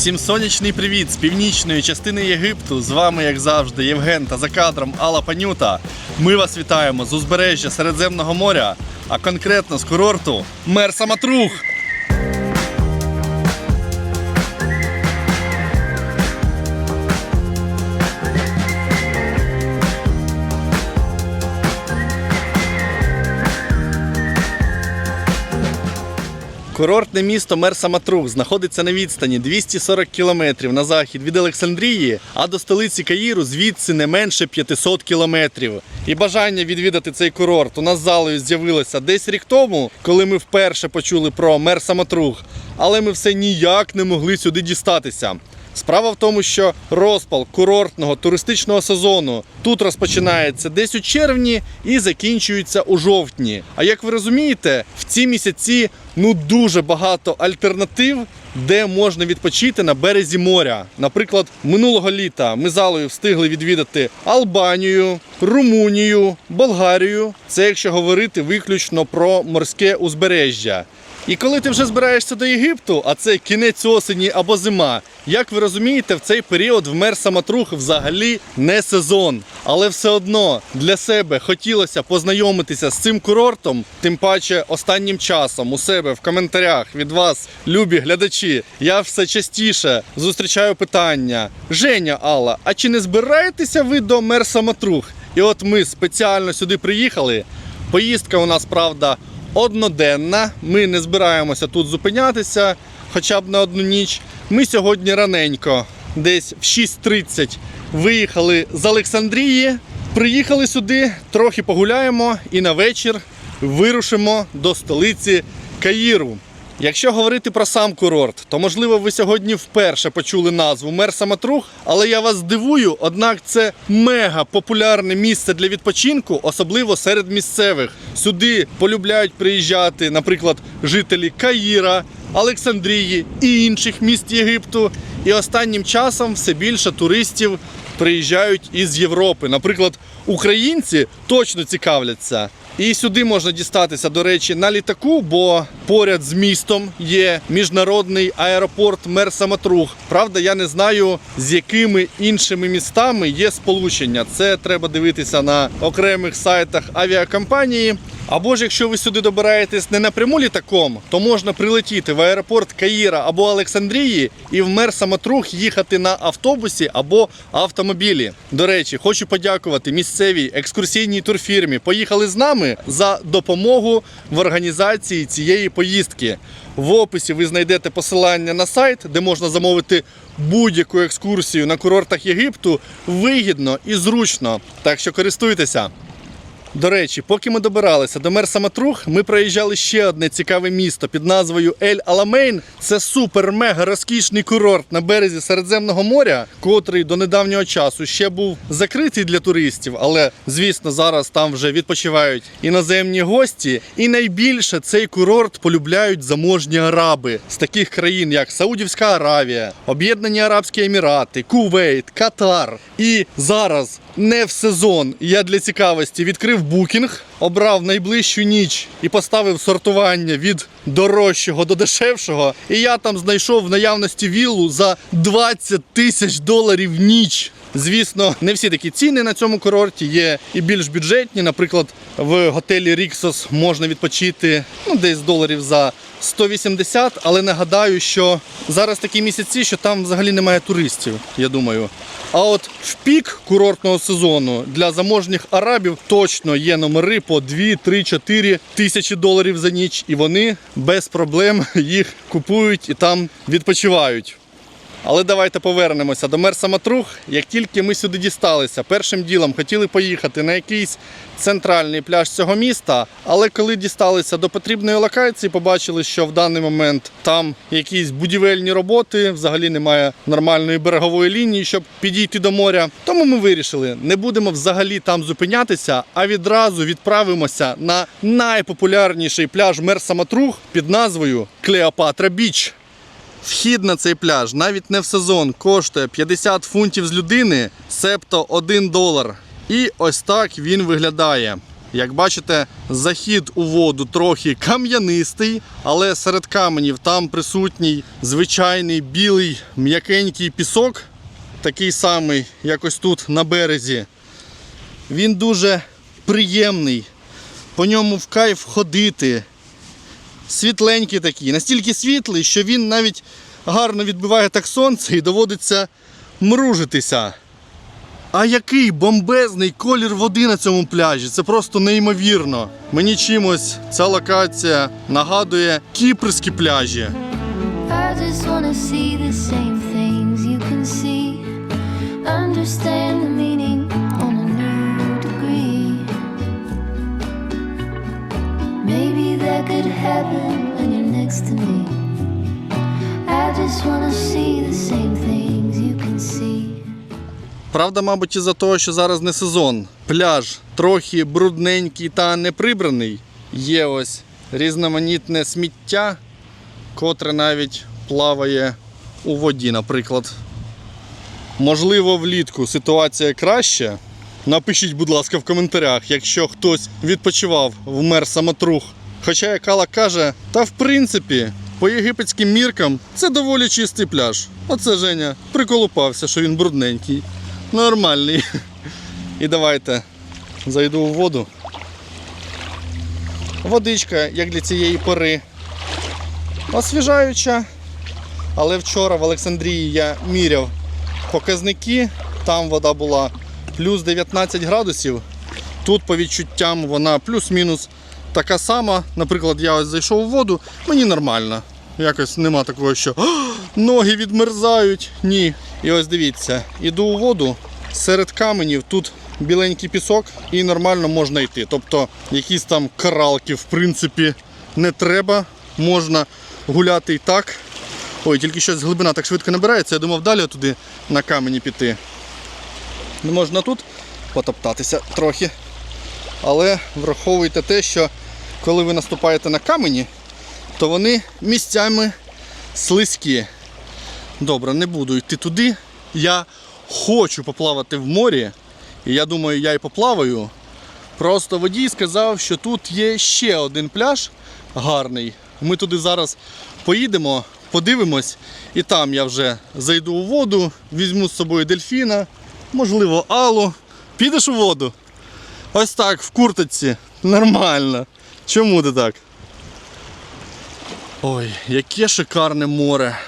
Всім сонячний привіт з північної частини Єгипту. З вами, як завжди, Євген та за кадром Алла Панюта. Ми вас вітаємо з узбережжя Середземного моря, а конкретно з курорту Мерса Матрух. Курортне місто Мерса Матрух знаходиться на відстані 240 кілометрів на захід від Олександрії, а до столиці Каїру звідси не менше 500 кілометрів. І бажання відвідати цей курорт у нас залою з'явилося десь рік тому, коли ми вперше почули про Мерса Матрух, але ми все ніяк не могли сюди дістатися. Справа в тому, що розпал курортного туристичного сезону тут розпочинається десь у червні і закінчується у жовтні. А як ви розумієте, в ці місяці ну дуже багато альтернатив, де можна відпочити на березі моря. Наприклад, минулого літа ми залою встигли відвідати Албанію, Румунію, Болгарію. Це якщо говорити виключно про морське узбережжя. І коли ти вже збираєшся до Єгипту, а це кінець осені або зима, як ви розумієте, в цей період в Мерса взагалі не сезон. Але все одно для себе хотілося познайомитися з цим курортом, тим паче останнім часом у себе в коментарях від вас, любі глядачі, я все частіше зустрічаю питання: Женя Алла, а чи не збираєтеся ви до Мерса Матрух? І от ми спеціально сюди приїхали. Поїздка у нас, правда, одноденна. Ми не збираємося тут зупинятися хоча б на одну ніч. Ми сьогодні раненько, десь в 6.30, виїхали з Олександрії. Приїхали сюди, трохи погуляємо і на вечір вирушимо до столиці Каїру. Якщо говорити про сам курорт, то можливо ви сьогодні вперше почули назву Мерса Матрух, але я вас здивую, однак це мега популярне місце для відпочинку, особливо серед місцевих. Сюди полюбляють приїжджати, наприклад, жителі Каїра, Олександрії і інших міст Єгипту. І останнім часом все більше туристів приїжджають із Європи. Наприклад, українці точно цікавляться. І сюди можна дістатися, до речі, на літаку, бо поряд з містом є міжнародний аеропорт Мерса Матрух. Правда, я не знаю, з якими іншими містами є сполучення. Це треба дивитися на окремих сайтах авіакомпанії. Або ж якщо ви сюди добираєтесь не напряму літаком, то можна прилетіти в аеропорт Каїра або Олександрії і в Мерса Матрух їхати на автобусі або автомобілі. До речі, хочу подякувати місцевій екскурсійній турфірмі. Поїхали з нами за допомогу в організації цієї поїздки. В описі ви знайдете посилання на сайт, де можна замовити будь-яку екскурсію на курортах Єгипту вигідно і зручно. Так що користуйтеся. До речі, поки ми добиралися до Мерса Матрух, ми проїжджали ще одне цікаве місто під назвою Ель Аламейн. Це супер-мега розкішний курорт на березі Середземного моря, котрий до недавнього часу ще був закритий для туристів, але звісно зараз там вже відпочивають іноземні гості. І найбільше цей курорт полюбляють заможні араби з таких країн, як Саудівська Аравія, Об'єднані Арабські Емірати, Кувейт, Катар. І зараз не в сезон. Я для цікавості відкрив букінг, обрав найближчу ніч і поставив сортування від дорожчого до дешевшого. І я там знайшов в наявності віллу за 20 тисяч доларів ніч. Звісно, не всі такі ціни на цьому курорті є і більш бюджетні. Наприклад, в готелі Ріксос можна відпочити ну, десь доларів за 180, але нагадаю, що зараз такі місяці, що там взагалі немає туристів, я думаю. А от в пік курортного сезону для заможніх арабів точно є номери по 2, 3, 4 тисячі доларів за ніч, і вони без проблем їх купують і там відпочивають. Але давайте повернемося до Мерса Матрух. Як тільки ми сюди дісталися, першим ділом хотіли поїхати на якийсь центральний пляж цього міста. Але коли дісталися до потрібної локації, побачили, що в даний момент там якісь будівельні роботи, взагалі немає нормальної берегової лінії, щоб підійти до моря. Тому ми вирішили, не будемо взагалі там зупинятися, а відразу відправимося на найпопулярніший пляж Мерса Матрух під назвою Клеопатра Біч. Вхід на цей пляж навіть не в сезон коштує 50 фунтів з людини, себто 1 долар. І ось так він виглядає. Як бачите, захід у воду трохи кам'янистий, але серед каменів там присутній звичайний білий м'якенький пісок, такий самий, як ось тут на березі. Він дуже приємний, по ньому в кайф ходити. Світленький такий, настільки світлий, що він навіть гарно відбиває так сонце і доводиться мружитися. А який бомбезний колір води на цьому пляжі. Це просто неймовірно. Мені чимось ця локація нагадує кіпрські пляжі. Maybe that could happen when you're next to me. I just wanna see the same things you can see. Правда, мабуть, із-за того, що зараз не сезон. Пляж трохи брудненький та неприбраний. Є ось різноманітне сміття, котре навіть плаває у воді, наприклад. Можливо, влітку ситуація краща. Напишіть, будь ласка, в коментарях, якщо хтось відпочивав в мер самотрух. Хоча як Алла каже, та в принципі, по єгипетським міркам це доволі чистий пляж. Оце Женя приколупався, що він брудненький. Нормальний. І давайте зайду у воду. Водичка, як для цієї пори, освіжаюча. Але вчора в Олександрії я міряв показники. Там вода була плюс 19 градусів. Тут по відчуттям вона плюс-мінус така сама. Наприклад, я ось зайшов у воду, мені нормально. Якось нема такого, що ноги відмерзають. Ні. І ось дивіться, іду у воду серед каменів, тут біленький пісок і нормально можна йти. Тобто якісь там каралки, в принципі, не треба. Можна гуляти і так. Ой, тільки щось глибина так швидко набирається, я думав далі туди на камені піти. Не можна тут потоптатися трохи. Але враховуйте те, що коли ви наступаєте на камені, то вони місцями слизькі. Добре, не буду йти туди. Я хочу поплавати в морі. І я думаю, я й поплаваю. Просто водій сказав, що тут є ще один пляж гарний. Ми туди зараз поїдемо, подивимось, і там я вже зайду у воду, візьму з собою дельфіна, можливо, алу. Підеш у воду? Ось так, в курточці. Нормально. Чому ти так? Ой, яке шикарне море.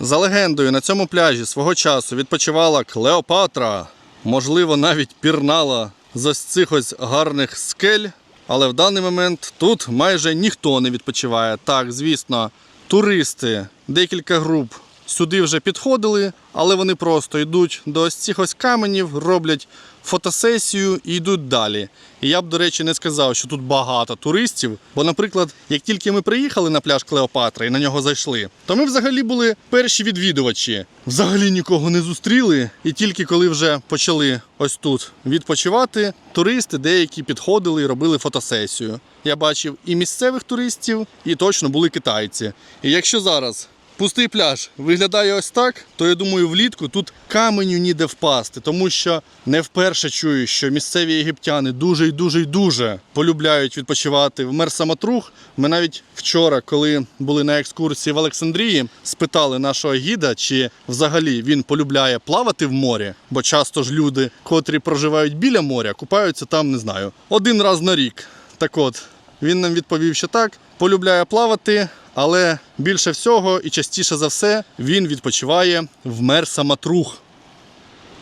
За легендою, на цьому пляжі свого часу відпочивала Клеопатра. Можливо, навіть пірнала з ось цих ось гарних скель. Але в даний момент тут майже ніхто не відпочиває. Так, звісно, туристи, декілька груп сюди вже підходили, але вони просто йдуть до ось цих ось каменів, роблять фотосесію і йдуть далі. І я б, до речі, не сказав, що тут багато туристів. Бо, наприклад, як тільки ми приїхали на пляж Клеопатра і на нього зайшли, то ми взагалі були перші відвідувачі. Взагалі нікого не зустріли. І тільки коли вже почали ось тут відпочивати, туристи деякі підходили і робили фотосесію. Я бачив і місцевих туристів, і точно були китайці. І якщо зараз пустий пляж виглядає ось так, то я думаю, влітку тут каменю ніде впасти, тому що не вперше чую, що місцеві єгиптяни дуже і дуже і дуже полюбляють відпочивати в Мерсаматрух. Ми навіть вчора, коли були на екскурсії в Олександрії, спитали нашого гіда, чи взагалі він полюбляє плавати в морі, бо часто ж люди, котрі проживають біля моря, купаються там, не знаю, один раз на рік. Так от, він нам відповів, що так, полюбляє плавати, але більше всього і частіше за все він відпочиває в Мерсаматрух.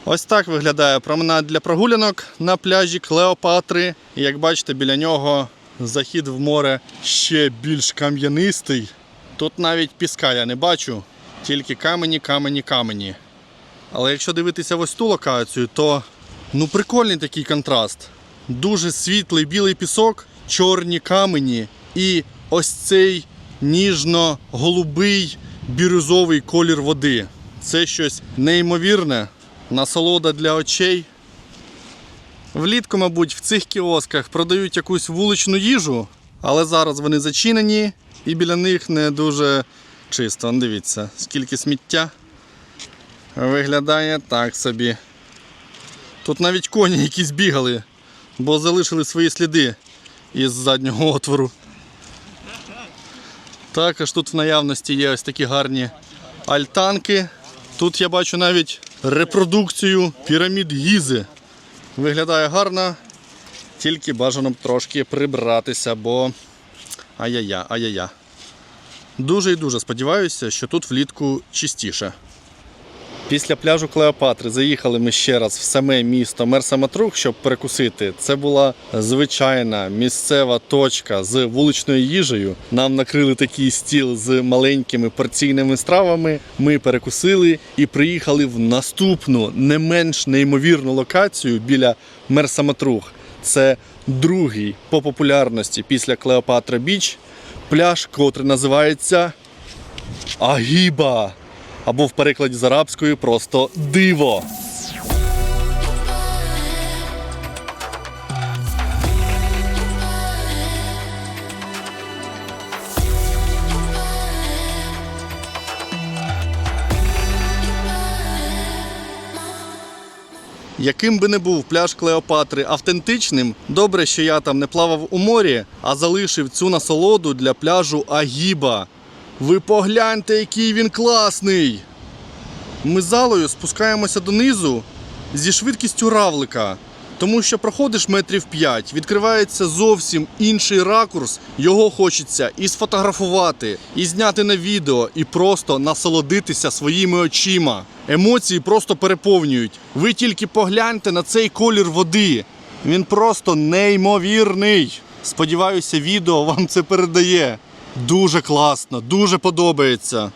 Ось так виглядає променад для прогулянок на пляжі Клеопатри. І як бачите, біля нього захід в море ще більш кам'янистий. Тут навіть піска я не бачу, тільки камені, камені, камені. Але якщо дивитися в ось ту локацію, то ну прикольний такий контраст. Дуже світлий білий пісок, чорні камені і ось цей ніжно-голубий бірюзовий колір води. Це щось неймовірне, насолода для очей. Влітку, мабуть, в цих кіосках продають якусь вуличну їжу, але зараз вони зачинені і біля них не дуже чисто. Дивіться, скільки сміття. Виглядає так собі. Тут навіть коні якісь бігали. бо залишили свої сліди із заднього отвору. Також тут в наявності є ось такі гарні альтанки. Тут я бачу навіть репродукцію пірамід Гізи. Виглядає гарно, тільки бажано трошки прибратися, бо ай-я-я, ай-я-я. Дуже і дуже сподіваюся, що тут влітку чистіше. Після пляжу Клеопатри заїхали ми ще раз в саме місто Мерсаматрух, щоб перекусити. Це була звичайна місцева точка з вуличною їжею. Нам накрили такий стіл з маленькими порційними стравами. Ми перекусили і приїхали в наступну, не менш неймовірну локацію біля Мерсаматрух. Це другий по популярності після Клеопатра Біч пляж, котрий називається Агіба. Або в перекладі з арабської просто диво. Яким би не був пляж Клеопатри автентичним, добре, що я там не плавав у морі, а залишив цю насолоду для пляжу Агіба. Ви погляньте, який він класний! Ми залою спускаємося донизу зі швидкістю равлика, тому що проходиш метрів 5, відкривається зовсім інший ракурс. Його хочеться і сфотографувати, і зняти на відео, і просто насолодитися своїми очима. Емоції просто переповнюють. Ви тільки погляньте на цей колір води. Він просто неймовірний. Сподіваюся, відео вам це передає. Дуже класно, дуже подобається.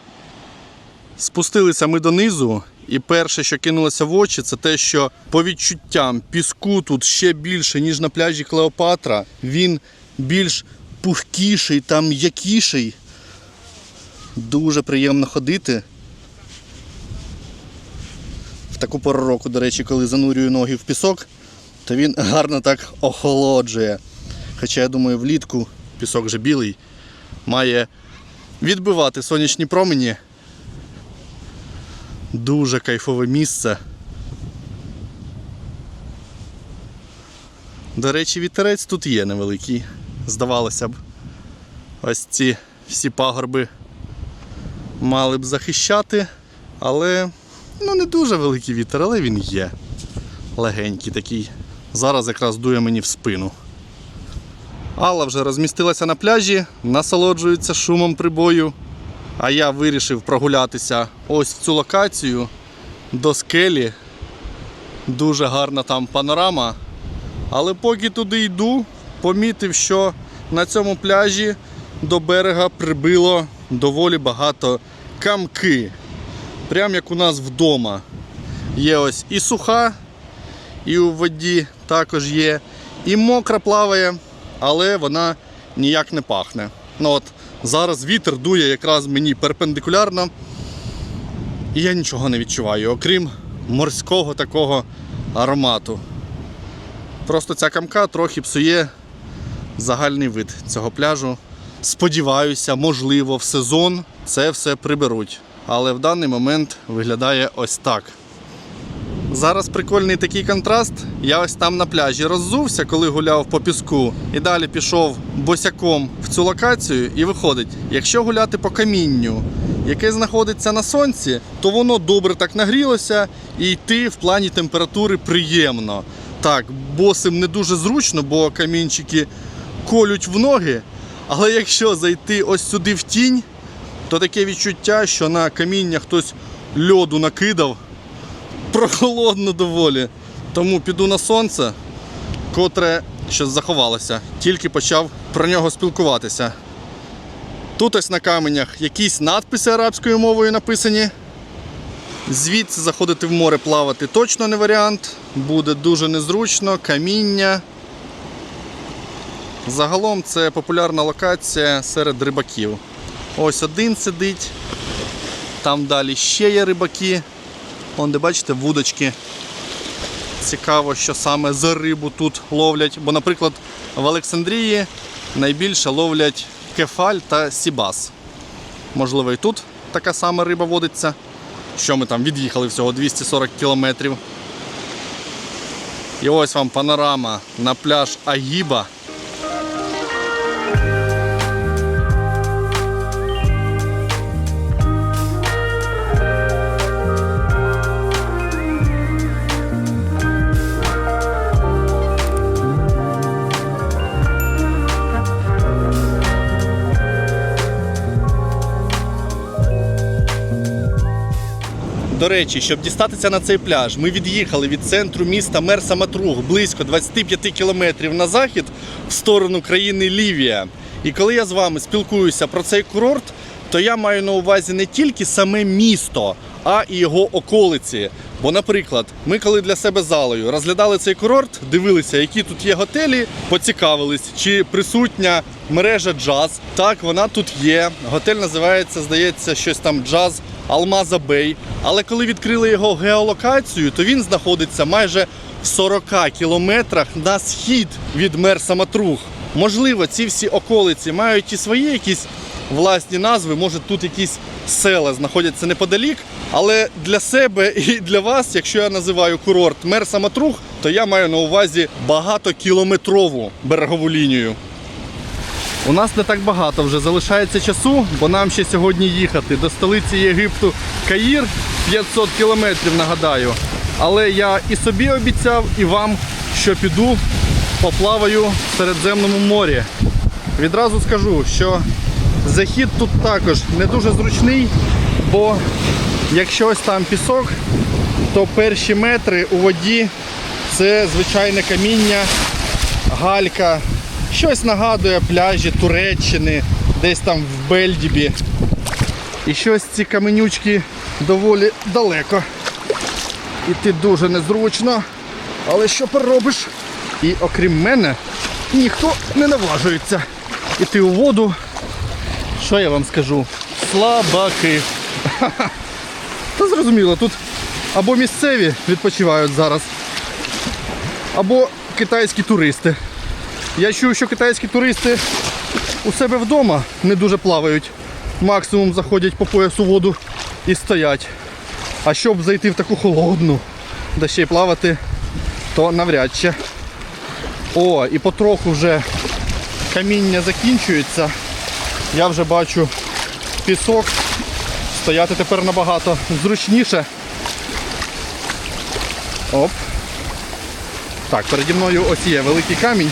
Спустилися ми донизу, і перше, що кинулося в очі, це те, що по відчуттям піску тут ще більше, ніж на пляжі Клеопатра. Він більш пухкіший та м'якіший. Дуже приємно ходити. В таку пору року, до речі, коли занурюю ноги в пісок, то він гарно так охолоджує. Хоча я думаю, влітку пісок вже білий, має відбивати сонячні промені. Дуже кайфове місце. До речі, вітерець тут є невеликий. Здавалося б, ось ці всі пагорби мали б захищати, але ну не дуже великий вітер, але він є. Легенький такий. Зараз якраз дує мені в спину. Алла вже розмістилася на пляжі, насолоджується шумом прибою. А я вирішив прогулятися ось в цю локацію до скелі. Дуже гарна там панорама. Але поки туди йду, помітив, що на цьому пляжі до берега прибило доволі багато камки. Прям як у нас вдома. Є ось і суха, і у воді також є, і мокра плаває, але вона ніяк не пахне. Ну от Зараз вітер дує якраз мені перпендикулярно. І я нічого не відчуваю, окрім морського такого аромату. Просто ця камка трохи псує загальний вид цього пляжу. Сподіваюся, можливо, в сезон це все приберуть. Але в даний момент виглядає ось так. Зараз прикольний такий контраст. Я ось там на пляжі роззувся, коли гуляв по піску, і далі пішов босяком в цю локацію. І виходить, якщо гуляти по камінню, яке знаходиться на сонці, то воно добре так нагрілося і йти в плані температури приємно. Так, босим не дуже зручно, бо камінчики колють в ноги. Але якщо зайти ось сюди в тінь, то таке відчуття, що на каміння хтось льоду накидав прохолодно доволі. Тому піду на сонце, котре ще заховалося. Тільки почав про нього спілкуватися. Тут ось на каменях якісь надписи арабською мовою написані. Звідси заходити в море плавати точно не варіант. Буде дуже незручно, каміння. Загалом це популярна локація серед рибаків. Ось один сидить, там далі ще є рибаки. Вон, де бачите, вудочки. Цікаво, що саме за рибу тут ловлять. Бо, наприклад, в Олександрії найбільше ловлять кефаль та сібас. Можливо, і тут така сама риба водиться. Що ми там від'їхали всього 240 кілометрів. І ось вам панорама на пляж Агіба. До речі, щоб дістатися на цей пляж, ми від'їхали від центру міста Мерса Матруг близько 25 кілометрів на захід в сторону країни Лівія. І коли я з вами спілкуюся про цей курорт, то я маю на увазі не тільки саме місто, а і його околиці. Бо, наприклад, ми коли для себе залою розглядали цей курорт, дивилися, які тут є готелі, поцікавились, чи присутня мережа джаз. Так, вона тут є. Готель називається, здається, щось там джаз Алмаза Бей. Але коли відкрили його геолокацію, то він знаходиться майже в 40 кілометрах на схід від Мерса Матруг. Можливо, ці всі околиці мають і свої якісь власні назви, може тут якісь села знаходяться неподалік. Але для себе і для вас, якщо я називаю курорт Мерса Матруг, то я маю на увазі багатокілометрову берегову лінію. У нас не так багато вже залишається часу, бо нам ще сьогодні їхати до столиці Єгипту Каїр 500 кілометрів, нагадаю. Але я і собі обіцяв, і вам, що піду поплаваю в Середземному морі. Відразу скажу, що захід тут також не дуже зручний, бо якщо ось там пісок, то перші метри у воді це звичайне каміння, галька. Щось нагадує пляжі Туреччини, десь там в Бельдібі. І щось ці каменючки доволі далеко. Іти дуже незручно. Але що поробиш? І окрім мене, ніхто не наважується іти у воду. Що я вам скажу? Слабаки. Та зрозуміло, тут або місцеві відпочивають зараз, або китайські туристи. Я чув, що китайські туристи у себе вдома не дуже плавають. Максимум заходять по поясу воду і стоять. А щоб зайти в таку холодну, да ще й плавати, то навряд чи. О, і потроху вже каміння закінчується. Я вже бачу пісок. Стояти тепер набагато зручніше. Оп. Так, переді мною ось є великий камінь.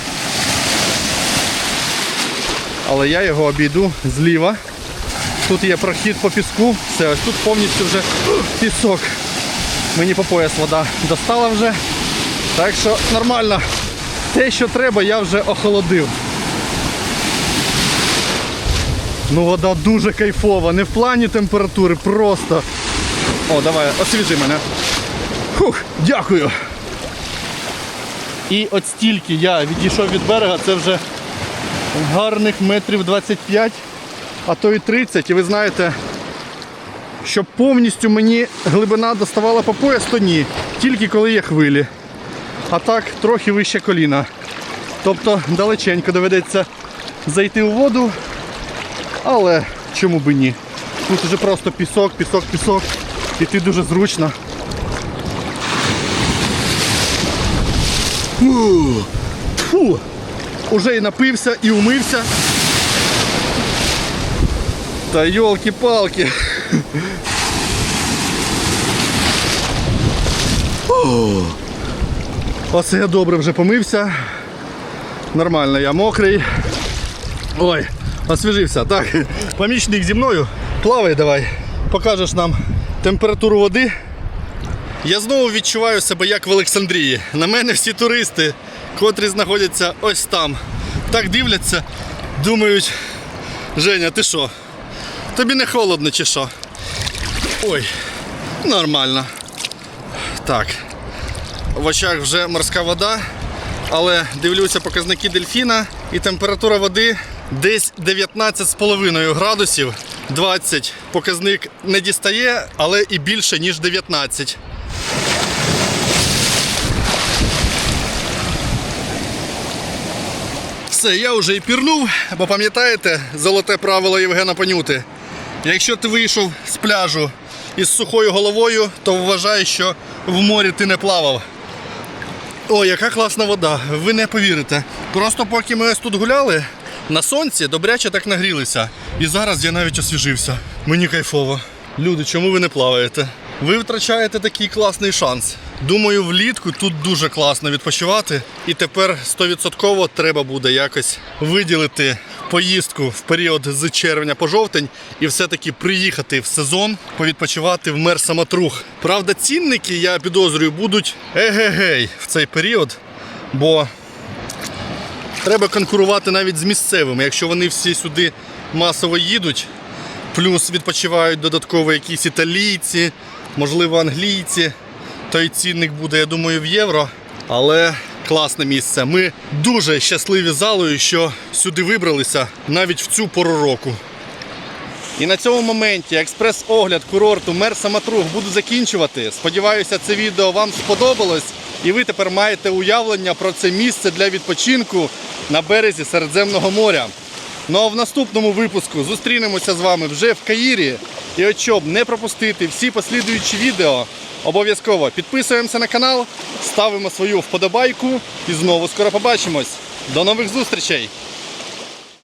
Але я його обійду зліва. Тут є прохід по піску. Все, ось тут повністю вже пісок. Мені по пояс вода достала вже. Так що нормально. Те, що треба, я вже охолодив. Ну вода дуже кайфова, не в плані температури, просто. О, давай, освіжи мене. Фух, дякую. І от стільки я відійшов від берега, це вже гарних метрів 25, а то і 30. І ви знаєте, щоб повністю мені глибина доставала по пояс, то ні. Тільки коли є хвилі. А так трохи вище коліна. Тобто далеченько доведеться зайти у воду, але чому би ні? Тут вже просто пісок, пісок, пісок. Іти дуже зручно. Фу. Фу. Уже і напився, і умився. Та йолки-палки. О. Оце я добре вже помився. Нормально, я мокрий. Ой, освіжився. Так, помічник зі мною. Плавай давай. Покажеш нам температуру води. Я знову відчуваю себе як в Олександрії. На мене всі туристи, котрі знаходяться ось там, так дивляться, думають, Женя, ти що? Тобі не холодно чи що? Ой, нормально. Так. В очах вже морська вода, але дивлюся показники дельфіна і температура води десь 19,5 градусів. 20 показник не дістає, але і більше, ніж 19. Все, я вже і пірнув, бо пам'ятаєте золоте правило Євгена Панюти. Якщо ти вийшов з пляжу із сухою головою, то вважай, що в морі ти не плавав. О, яка класна вода, ви не повірите. Просто поки ми ось тут гуляли, на сонці добряче так нагрілися. І зараз я навіть освіжився. Мені кайфово. Люди, чому ви не плаваєте? Ви втрачаєте такий класний шанс. Думаю, влітку тут дуже класно відпочивати. І тепер 100% треба буде якось виділити поїздку в період з червня по жовтень і все-таки приїхати в сезон повідпочивати в мер. Правда, цінники, я підозрюю, будуть егегей в цей період, бо треба конкурувати навіть з місцевими, якщо вони всі сюди масово їдуть. Плюс відпочивають додатково якісь італійці, можливо, англійці. Той цінник буде, я думаю, в євро. Але класне місце. Ми дуже щасливі залою, що сюди вибралися навіть в цю пору року. І на цьому моменті експрес-огляд курорту Мер Саматрух буду закінчувати. Сподіваюся, це відео вам сподобалось, і ви тепер маєте уявлення про це місце для відпочинку на березі Середземного моря. Ну а в наступному випуску зустрінемося з вами вже в Каїрі. І от щоб не пропустити всі послідуючі відео, обов'язково підписуємося на канал, ставимо свою вподобайку і знову скоро побачимось. До нових зустрічей!